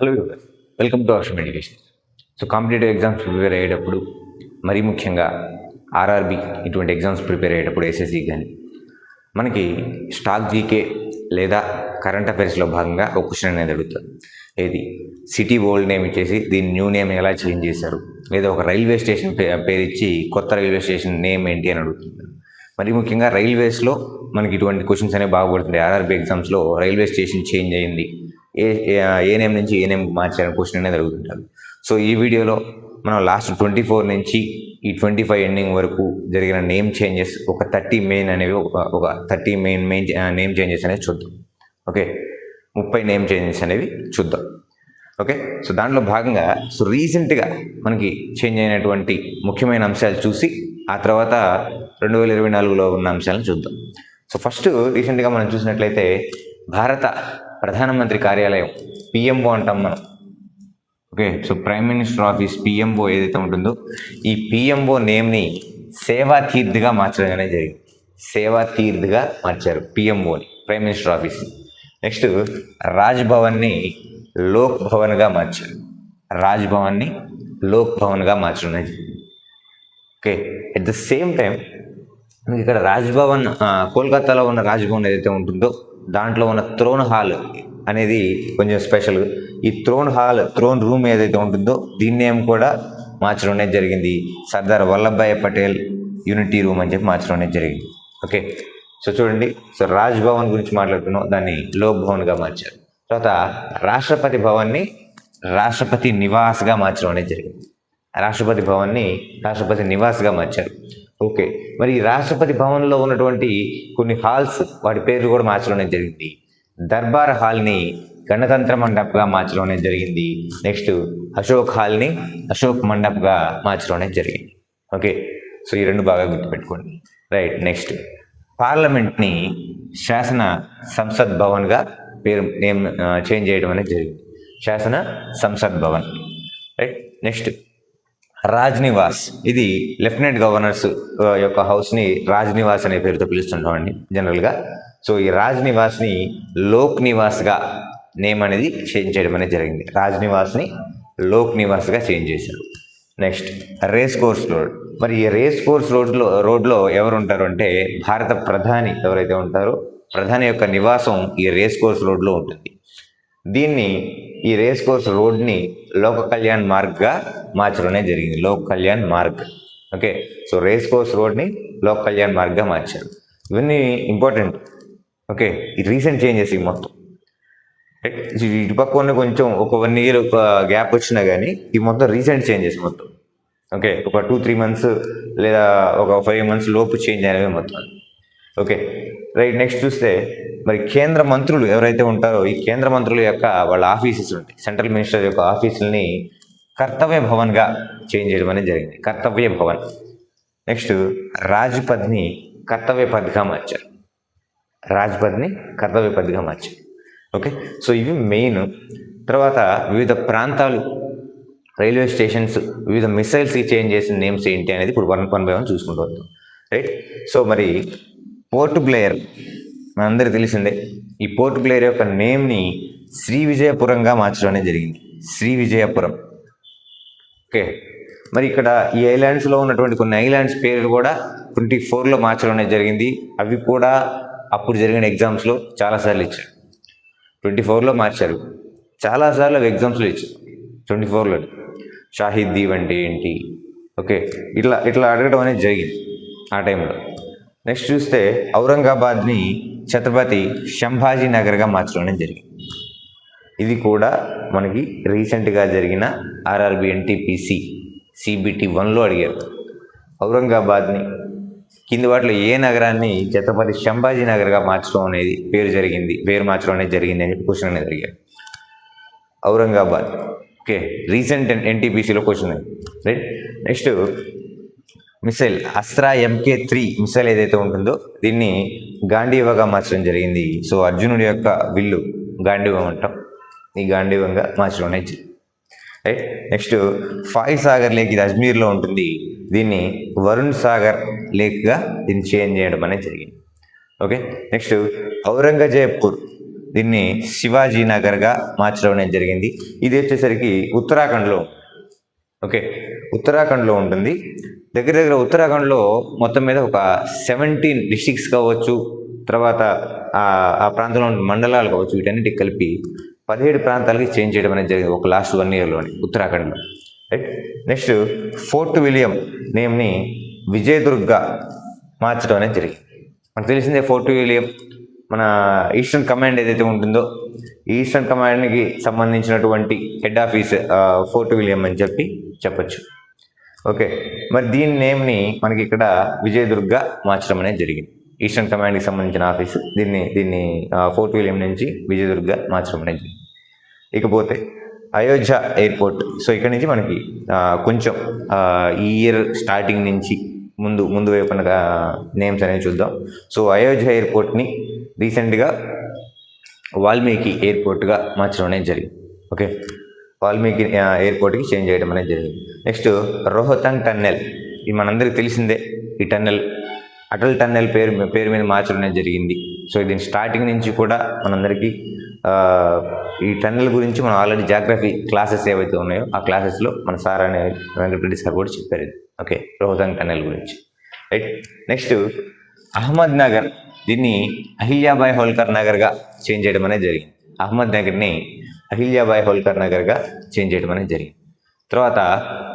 Hello welcome to our education so competitive exams prepare అయ్యేటప్పుడు మరీ ముఖ్యంగా ఆర్ఆర్బి ఇటువంటి ఎగ్జామ్స్ ప్రిపేర్ అయ్యేటప్పుడు ఎస్ఎస్సి కానీ మనకి స్టాక్ జీకే లేదా కరెంట్ అఫైర్స్లో భాగంగా ఒక క్వశ్చన్ అనేది అడుగుతారు. ఏది? సిటీ ఓల్డ్ నేమ్ ఇచ్చేసి దీని న్యూ నేమ్ ఎలా చేంజ్ చేశారు? లేదా ఒక రైల్వే స్టేషన్ పే- పేరు ఇచ్చి కొత్త రైల్వే స్టేషన్ నేమ్ ఏంటి అని అడుగుతున్నారు. మరి ముఖ్యంగా రైల్వేస్లో మనకి ఇటువంటి క్వశ్చన్స్ అనేవి బాగుపడుతుంది ఆర్ఆర్బీ ఆర్ఆర్బి ఎగ్జామ్స్లో రైల్వే స్టేషన్ చేంజ్ అయింది. ఏ ఏ- నేమ్ నుంచి ఏ నేమ్ మార్చారని క్వశ్చన్ అనేది అడుగుతుంటారు. సో ఈ వీడియోలో మనం లాస్ట్ ట్వంటీ ఫోర్ నుంచి ఈ ట్వంటీ ఫైవ్ ఎండింగ్ వరకు జరిగిన నేమ్ చేంజెస్ ఒక థర్టీ మెయిన్ అనేవి ఒక ఒక thirty main main name changes అనేవి చూద్దాం. ఓకే ముప్పై నేమ్ చేంజెస్ అనేవి చూద్దాం. ఓకే సో దాంట్లో భాగంగా సో రీసెంట్గా మనకి చేంజ్ అయినటువంటి ముఖ్యమైన అంశాలు చూసి ఆ తర్వాత రెండు వేల ఇరవై నాలుగులో ఉన్న అంశాలను చూద్దాం. సో ఫస్ట్ రీసెంట్గా మనం చూసినట్లయితే భారత ప్రధానమంత్రి కార్యాలయం పిఎంఓ అంటాం మనం. Okay so prime minister office PMO ఏదైతే ఉంటుందో ఈ పిఎంఓ నేమ్ని సేవా తీర్థ్గా మార్చడం అనేది జరిగింది. సేవా తీర్థ్గా మార్చారు పిఎంఓని ప్రైమ్ మినిస్టర్ ఆఫీస్ నెక్స్ట్ రాజ్భవన్ని లోక్ భవన్గా మార్చారు. రాజ్భవన్ని లోక్ భవన్గా మార్చడం అనేది జరిగింది. Okay at the same time మీకు ఇక్కడ రాజ్భవన్ కోల్కతాలో ఉన్న రాజ్భవన్ ఏదైతే ఉంటుందో దాంట్లో ఉన్న త్రోన్ హాల్ అనేది కొంచెం స్పెషల్ ఈ త్రోన్ హాల్ త్రోన్ రూమ్ ఏదైతే ఉంటుందో దీన్ని ఏం కూడా మార్చడం అనేది జరిగింది. సర్దార్ వల్లభాయ్ పటేల్ యూనిటీ రూమ్ అని చెప్పి మార్చడం అనేది జరిగింది. ఓకే సో చూడండి. సో రాజ్ భవన్ గురించి మాట్లాడుతున్నాం. దాన్ని లోక్ భవన్గా మార్చారు. తర్వాత రాష్ట్రపతి భవన్ని రాష్ట్రపతి నివాస్గా మార్చడం అనేది జరిగింది. రాష్ట్రపతి భవన్ని రాష్ట్రపతి నివాస్గా మార్చారు. ఓకే మరి ఈ రాష్ట్రపతి భవన్లో ఉన్నటువంటి కొన్ని హాల్స్ వాటి పేర్లు కూడా మార్చడం జరిగింది. దర్బార్ హాల్ని గణతంత్ర మండప్గా మార్చడం జరిగింది. నెక్స్ట్ అశోక్ హాల్ని అశోక్ మండప్గా మార్చడం జరిగింది. ఓకే సో ఈ రెండు బాగా గుర్తుపెట్టుకోండి. రైట్ నెక్స్ట్ పార్లమెంట్ని శాసన సంసద్ భవన్గా పేరు నేమ్ చేంజ్ చేయడం అనేది జరిగింది. శాసన సంసద్ భవన్. రైట్ నెక్స్ట్ రాజ్ నివాస్ ఇది లెఫ్టినెంట్ గవర్నర్స్ యొక్క హౌస్ని రాజ్ నివాస్ అనే పేరుతో పిలుస్తుంటామండి జనరల్గా. సో ఈ రాజ్ నివాస్ని లోక్ నివాస్గా నేమ్ అనేది చేంజ్ చేయడం అనేది జరిగింది. రాజ్ నివాస్ని లోక్ నివాస్గా చేంజ్ చేశారు. Next race course road. మరి ఈ రేస్ కోర్స్ రోడ్లో రోడ్లో ఎవరు ఉంటారు అంటే భారత ప్రధాని ఎవరైతే ఉంటారో ప్రధాని యొక్క నివాసం ఈ రేస్ కోర్స్ రోడ్లో ఉంటుంది. దీన్ని ఈ రేస్ కోర్స్ రోడ్ని లోక కళ్యాణ్ మార్గ్గా మార్చడమే జరిగింది. Lok Kalyan Marg. Okay so race course రోడ్ని Lok Kalyan మార్గ్గా మార్చారు. ఇవన్నీ ఇంపార్టెంట్ ఓకే ఈ రీసెంట్ చేంజెస్ ఈ మొత్తం. రైట్? పక్క ఇటుపక్క ఉన్న కొంచెం ఒక వన్ ఇయర్ ఒక గ్యాప్ వచ్చినా కానీ ఈ మొత్తం రీసెంట్ చేంజెస్ మొత్తం. ఓకే ఒక టూ త్రీ మంత్స్ లేదా ఒక ఫైవ్ మంత్స్ లోపు చేంజ్ అయినవి మొత్తం. ఓకే. రైట్ నెక్స్ట్ చూస్తే మరి కేంద్ర మంత్రులు ఎవరైతే ఉంటారో ఈ కేంద్ర మంత్రుల యొక్క వాళ్ళ ఆఫీసెస్ ఉంటాయి. సెంట్రల్ మినిస్టర్ యొక్క ఆఫీసుల్ని కర్తవ్య భవన్గా చేంజ్ చేయడం అనేది జరిగింది. కర్తవ్య భవన్. నెక్స్ట్ రాజ్పథ్ని కర్తవ్య పథ్గా మార్చారు. రాజ్పథ్ని కర్తవ్య పథ్గా మార్చారు. ఓకే. సో ఇవి మెయిన్. తర్వాత వివిధ ప్రాంతాలు రైల్వే స్టేషన్స్ వివిధ మిసైల్స్కి చేంజ్ చేసిన నేమ్స్ ఏంటి అనేది ఇప్పుడు వన్ వన్ బై వన్ చూసుకుంటూ వద్దాం. రైట్. సో మరి పోర్ట్ బ్లేయర్ మనందరికీ తెలిసిందే ఈ పోర్ట్ బ్లేయర్ యొక్క నేమ్ని శ్రీ విజయపురంగా మార్చడం అనేది జరిగింది. శ్రీ విజయపురం. ఓకే. మరి ఇక్కడ ఈ ఐలాండ్స్లో ఉన్నటువంటి కొన్ని ఐలాండ్స్ పేర్లు కూడా ట్వంటీ ఫోర్లో మార్చడం అనేది జరిగింది. అవి కూడా అప్పుడు జరిగిన ఎగ్జామ్స్లో చాలాసార్లు ఇచ్చారు. ట్వంటీ ఫోర్లో మార్చారు. చాలాసార్లు అవి ఎగ్జామ్స్లో ఇచ్చారు. ట్వంటీ ఫోర్లో షాహిద్ దీవ్ అంటే ఏంటి? ఓకే. ఇట్లా ఇట్లా అడగడం అనేది జరిగింది ఆ టైంలో. నెక్స్ట్ చూస్తే ఔరంగాబాద్ని ఛత్రపతి శంభాజీ నగర్గా మార్చడం అనేది జరిగింది. ఇది కూడా మనకి రీసెంట్గా జరిగిన ఆర్ఆర్బి ఎన్టీపీసీ సిబిటి వన్లో అడిగారు. ఔరంగాబాద్ని కింది వాటిలో ఏ నగరాన్ని ఛత్రపతి శంభాజీ నగర్గా మార్చడం అనేది పేరు జరిగింది పేరు మార్చడం అనేది జరిగింది అని చెప్పి క్వశ్చన్ అనేది అడిగారు. Aurangabad. Okay recent ఎన్టీపీసీలో question right next missile Astra MK three missile ఏదైతే ఉంటుందో దీన్ని గాంధీవగా మార్చడం జరిగింది. సో అర్జునుడి యొక్క విల్లు గాంధీవం అంటాం. ఈ గాంధీవంగా మార్చడం అనేది. Right? Next Foy Sagar lake ఇది అజ్మీర్లో ఉంటుంది. దీన్ని వరుణ్ సాగర్ లేక్గా దీన్ని చేంజ్ చేయడం అనేది జరిగింది. ఓకే? నెక్స్ట్ ఔరంగజేపూర్ దీన్ని శివాజీ నగర్గా మార్చడం అనేది జరిగింది. ఇది వచ్చేసరికి ఉత్తరాఖండ్లో ఓకే. ఉత్తరాఖండ్లో ఉంటుంది. దగ్గర దగ్గర ఉత్తరాఖండ్లో మొత్తం మీద ఒక సెవెంటీన్ డిస్టిక్స్ కావచ్చు తర్వాత ఆ- ప్రాంతంలో ఉన్న మండలాలు కావచ్చు వీటన్నిటికి కలిపి పదిహేడు ప్రాంతాలకి చేంజ్ చేయడం అనేది జరిగింది ఒక లాస్ట్ వన్ ఇయర్లోని ఉత్తరాఖండ్లో. రైట్? నెక్స్ట్ ఫోర్ట్ విలియం నేమ్ని విజయదుర్గ మార్చడం అనేది జరిగింది. మనకు తెలిసిందే ఫోర్ట్ విలియం. మన ఈస్టర్న్ కమాండ్ ఏదైతే ఉంటుందో ఈస్టర్న్ కమాండ్కి సంబంధించినటువంటి హెడ్ ఆఫీస్ ఫోర్ట్ విలియం అని చెప్పి చెప్పొచ్చు. ఓకే. మరి దీని నేమ్ని మనకి ఇక్కడ విజయదుర్గ మార్చడం అనేది జరిగింది. ఈస్టర్న్ కమాండ్కి సంబంధించిన ఆఫీస్. దీన్ని దీన్ని ఫోర్ట్ విలియం నుంచి విజయదుర్గ మార్చడం అనేది జరిగింది. ఇకపోతే అయోధ్య ఎయిర్పోర్ట్. సో ఇక్కడ నుంచి మనకి కొంచెం ఈ ఇయర్ స్టార్టింగ్ నుంచి ముందు ముందు వైపున నేమ్స్ అనేవి చూద్దాం. సో అయోధ్య ఎయిర్పోర్ట్ని రీసెంట్గా వాల్మీకి ఎయిర్పోర్ట్గా మార్చడం అనేది జరిగింది. ఓకే. వాల్మీకి ఎయిర్పోర్ట్కి చేంజ్ చేయడం అనేది జరిగింది. Next Rohtang tunnel. ఇది మనందరికీ తెలిసిందే ఈ టన్నెల్. అటల్ టన్నెల్ పేరు పేరు మీద మార్చడం అనేది జరిగింది. సో దీని స్టార్టింగ్ నుంచి కూడా మనందరికీ ఈ టన్నెల్ గురించి మనం ఆల్రెడీ జాగ్రఫీ క్లాసెస్ ఏవైతే ఉన్నాయో ఆ క్లాసెస్లో మన సార్ అనే వెంకటరెడ్డి సార్ కూడా చెప్పారు ఓకే రోహతంగ్ టన్నెల్ గురించి. రైట్? నెక్స్ట్ అహ్మద్ నగర్. దీన్ని అహిల్యాబాయ్ హోల్కర్ నగర్గా చేంజ్ చేయడం అనేది జరిగింది. అహ్మద్ నగర్ని అహిల్యాబాయ్ హోల్కర్ నగర్గా చేంజ్ చేయడం అనేది జరిగింది. తర్వాత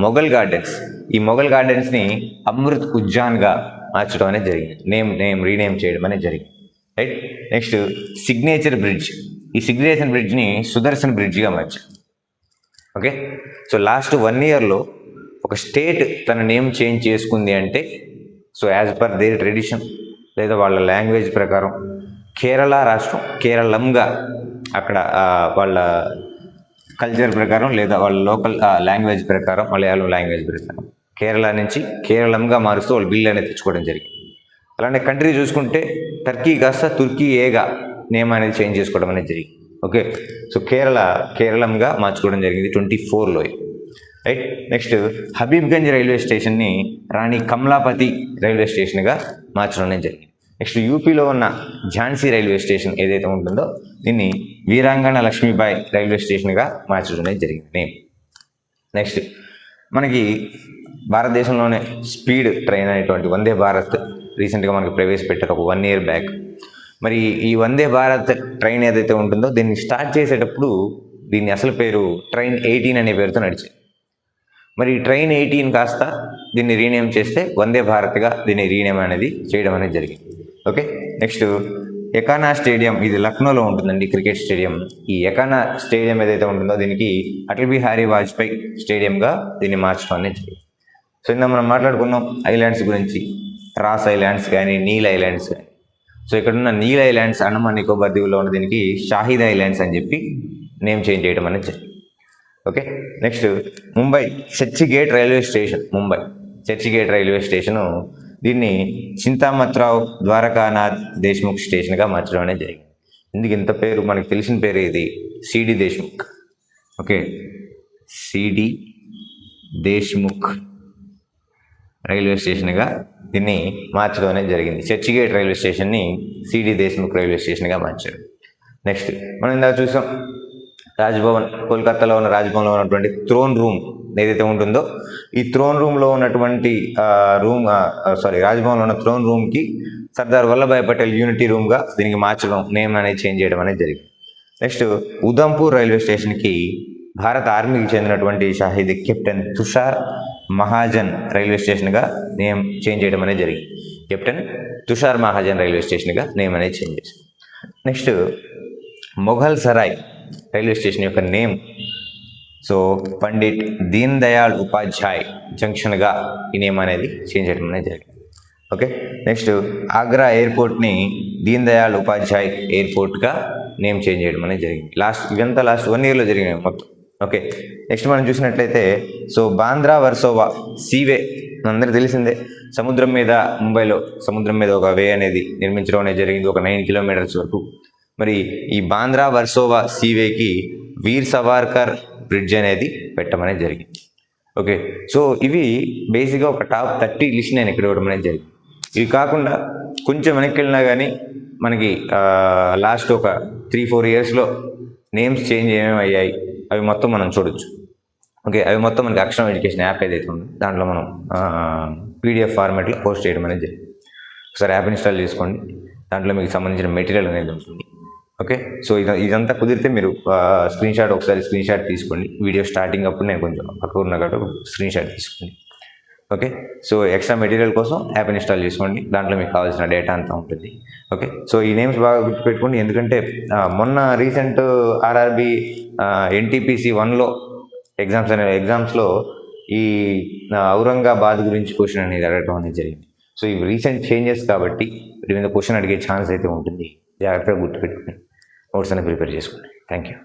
మొఘల్ గార్డెన్స్. ఈ మొఘల్ గార్డెన్స్ని అమృత్ ఉజ్జాన్గా మార్చడం అనేది జరిగింది. నేమ్ నేమ్ రీనేమ్ చేయడం అనేది జరిగింది. రైట్? Next signature bridge. ఈ సిగ్నేచర్ బ్రిడ్జ్ని సుదర్శన్ బ్రిడ్జ్గా మార్చారు. ఓకే? సో లాస్ట్ వన్ ఇయర్లో ఒక స్టేట్ తన నేమ్ చేంజ్ చేసుకుంది అంటే so as per their tradition లేదా వాళ్ళ లాంగ్వేజ్ ప్రకారం కేరళ రాష్ట్రం కేరళంగా అక్కడ వాళ్ళ కల్చర్ ప్రకారం లేదా వాళ్ళ లోకల్ లాంగ్వేజ్ ప్రకారం మలయాళం లాంగ్వేజ్ ప్రకారం కేరళ నుంచి కేరళంగా మారుస్తూ వాళ్ళు బిల్ అనేది తెచ్చుకోవడం జరిగింది. అలానే కంట్రీ చూసుకుంటే టర్కీ కాస్త తుర్కీ ఏగా నేమ్ అనేది చేంజ్ చేసుకోవడం అనేది జరిగింది. ఓకే సో కేరళ కేరళంగా మార్చుకోవడం జరిగింది ట్వంటీ ఫోర్లో రైట్ నెక్స్ట్ హబీబ్గంజ్ రైల్వే స్టేషన్ని రాణి కమలాపతి రైల్వే స్టేషన్గా మార్చడం అనేది జరిగింది. నెక్స్ట్ యూపీలో ఉన్న ఝాన్సీ రైల్వే స్టేషన్ ఏదైతే ఉంటుందో దీన్ని వీరాంగణ లక్ష్మీబాయి రైల్వే స్టేషన్గా మార్చడం అనేది జరిగింది. నేమ్ నెక్స్ట్ మనకి భారతదేశంలోనే స్పీడ్ ట్రైన్ అనేటువంటి వందే భారత్ రీసెంట్గా మనకి ప్రవేశపెట్టారు ఒక వన్ ఇయర్ బ్యాక్. మరి ఈ వందే భారత్ ట్రైన్ ఏదైతే ఉంటుందో దీన్ని స్టార్ట్ చేసేటప్పుడు దీన్ని అసలు పేరు ట్రైన్ ఎయిటీన్ అనే పేరుతో నడిచింది మరి ఈ ట్రైన్ ఎయిటీన్ కాస్త దీన్ని రీనేమ్ చేస్తే వందే భారత్గా దీన్ని రీనేమ్ అనేది చేయడం అనేది జరిగింది. ఓకే నెక్స్ట్ ఎకానా స్టేడియం ఇది లక్నోలో ఉంటుందండి క్రికెట్ స్టేడియం. ఈ ఎకానా స్టేడియం ఏదైతే ఉంటుందో దీనికి అటల్ బిహారీ వాజ్పేయి స్టేడియంగా దీన్ని మార్చడం అనేది జరిగింది. సో ఇందా మనం మాట్లాడుకున్నాం ఐలాండ్స్ గురించి రాస్ ఐలాండ్స్ కానీ నీల్ ఐలాండ్స్ కానీ. సో ఇక్కడ ఉన్న నీల్ ఐలాండ్స్ అండమాన్ నికోబార్ దీవులో ఉన్న దీనికి షాహిద్ ఐలాండ్స్ అని చెప్పి నేమ్ చేంజ్ చేయడం అనేది జరిగింది. Okay next Mumbai church gate railway station Mumbai. Church gate railway station దీన్ని చింతామత్రావు ద్వారకానాథ్ దేశ్ముఖ్ స్టేషన్గా మార్చడం అనేది జరిగింది. ఇందుకు ఇంత పేరు? మనకు తెలిసిన పేరు ఇది C D Deshmukh. Okay. C D Deshmukh railway స్టేషన్గా దీన్ని మార్చడం అనేది జరిగింది. చర్చిగేట్ రైల్వే స్టేషన్ని సిడి దేశ్ముఖ్ రైల్వే స్టేషన్గా మార్చారు. నెక్స్ట్ మనం ఇందాక చూసాం రాజ్భవన్ కోల్కతాలో ఉన్న రాజ్భవన్లో ఉన్నటువంటి థ్రోన్ రూమ్ ఏదైతే ఉంటుందో ఈ థ్రోన్ రూమ్లో ఉన్నటువంటి రూమ్ సారీ రాజ్భవన్లో ఉన్న థ్రోన్ రూమ్కి సర్దార్ వల్లభాయ్ పటేల్ యూనిటీ రూమ్గా దీనికి మార్చడం నేమ్ అనేది చేంజ్ చేయడం అనేది జరిగింది. నెక్స్ట్ ఉదంపూర్ రైల్వే స్టేషన్కి భారత ఆర్మీకి చెందినటువంటి షాహిద్ కెప్టెన్ తుషార్ మహాజన్ రైల్వే స్టేషన్గా నేమ్ చేంజ్ చేయడం అనేది జరిగింది. కెప్టెన్ తుషార్ మహాజన్ రైల్వే స్టేషన్గా నేమ్ అనేది చేంజ్ చేసింది next Mughal Sarai railway station యొక్క నేమ్ సో పండిట్ దీన్ దయాళ్ ఉపాధ్యాయ్ జంక్షన్గా ఈ నేమ్ అనేది చేంజ్ చేయడం అనేది జరిగింది. ఓకే? నెక్స్ట్ ఆగ్రా ఎయిర్పోర్ట్ని దీన్ దయాళ్ ఉపాధ్యాయ్ ఎయిర్పోర్ట్గా నేమ్ చేంజ్ చేయడం అనేది జరిగింది. లాస్ట్ ఇదంతా లాస్ట్ వన్ ఇయర్లో జరిగినాయి మొత్తం. ఓకే? నెక్స్ట్ మనం చూసినట్లయితే సో బాంద్రా వర్సోవా సీవే అందరికీ తెలిసిందే. సముద్రం మీద ముంబైలో సముద్రం మీద ఒక వే అనేది నిర్మించడం అనేది జరిగింది ఒక నైన్ కిలోమీటర్స్ వరకు. మరి ఈ బాంద్రా వర్సోవా సీవేకి వీర్ సవార్కర్ బ్రిడ్జ్ అనేది పెట్టమనేది జరిగింది. ఓకే? సో ఇవి బేసిక్గా ఒక టాప్ థర్టీ లిస్ట్ నేను ఇక్కడ ఇవ్వడం అనేది జరిగింది. ఇవి కాకుండా కొంచెం వెనక్కి వెళ్ళినా కానీ మనకి లాస్ట్ ఒక త్రీ ఫోర్ ఇయర్స్లో నేమ్స్ చేంజ్ ఏమేమి అయ్యాయి అవి మొత్తం మనం చూడొచ్చు. ఓకే? అవి మొత్తం మనకి అక్షరం ఎడ్యుకేషన్ యాప్ ఏదైతే ఉందో దాంట్లో మనం పీడిఎఫ్ ఫార్మాట్లో పోస్ట్ చేయడం అనేది జరిగింది. ఒకసారి యాప్ ఇన్స్టాల్ చేసుకోండి. దాంట్లో మీకు సంబంధించిన మెటీరియల్ అనేది ఉంటుంది. ఓకే? సో ఇది ఇదంతా కుదిరితే మీరు స్క్రీన్ షాట్ ఒకసారి స్క్రీన్ షాట్ తీసుకోండి. వీడియో స్టార్టింగ్ అప్పుడు నేను కొంచెం పక్క ఉన్న కాబట్టి స్క్రీన్ షాట్ తీసుకోండి. ఓకే? సో ఎక్స్ట్రా మెటీరియల్ కోసం యాప్ ఇన్స్టాల్ చేసుకోండి. దాంట్లో మీకు కావాల్సిన డేటా అంతా ఉంటుంది. ఓకే? సో ఈ నేమ్స్ బాగా గుర్తుపెట్టుకోండి. ఎందుకంటే మొన్న రీసెంట్ ఆర్ఆర్బి ఎన్టీపీసీ వన్లో ఎగ్జామ్స్ అనే ఎగ్జామ్స్లో ఈ ఔరంగాబాద్ గురించి క్వశ్చన్ అనేది అడగడం అనేది జరిగింది. సో ఇవి రీసెంట్ చేంజెస్ కాబట్టి వీటి మీద క్వశ్చన్ అడిగే ఛాన్స్ అయితే ఉంటుంది. జాగ్రత్తగా గుర్తుపెట్టుకోండి. నోట్స్ అన్ని ప్రిపేర్ చేసుకోండి. Thank you.